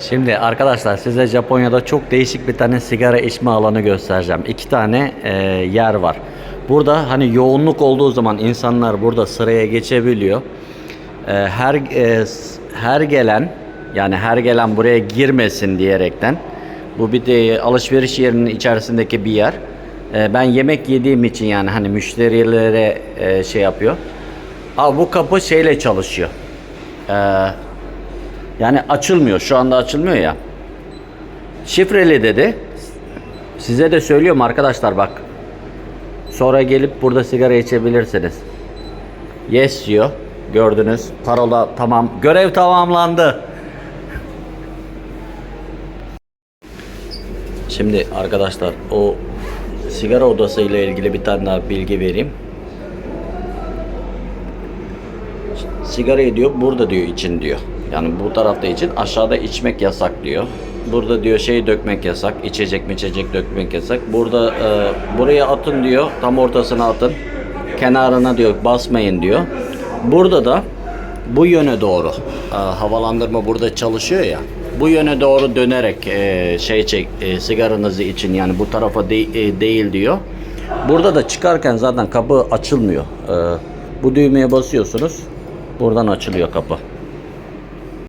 Şimdi arkadaşlar size Japonya'da çok değişik bir tane sigara içme alanı göstereceğim. İki tane e, yer var. Burada hani yoğunluk olduğu zaman insanlar burada sıraya geçebiliyor. E, her e, her gelen yani her gelen buraya girmesin diyerekten bu bir de alışveriş yerinin içerisindeki bir yer. E, ben yemek yediğim için yani hani müşterilere e, şey yapıyor. Abi bu kapı şeyle çalışıyor. E, yani açılmıyor. Şu anda açılmıyor ya. Şifreli dedi. Size de söylüyorum arkadaşlar bak. Sonra gelip burada sigara içebilirsiniz. Yes diyor. Gördünüz. Parola tamam. Görev tamamlandı. Şimdi arkadaşlar o sigara odası ile ilgili bir tane daha bilgi vereyim. Sigarayı diyor burada diyor için diyor. Yani bu tarafta için aşağıda içmek yasak diyor. Burada diyor şey dökmek yasak, içecek mi içecek dökmek yasak. Burada e, buraya atın diyor, tam ortasına atın. Kenarına diyor basmayın diyor. Burada da bu yöne doğru e, havalandırma burada çalışıyor ya. Bu yöne doğru dönerek e, şey çek e, sigaranızı için yani bu tarafa de- e, değil diyor. Burada da çıkarken zaten kapı açılmıyor. E, bu düğmeye basıyorsunuz. Buradan açılıyor kapı.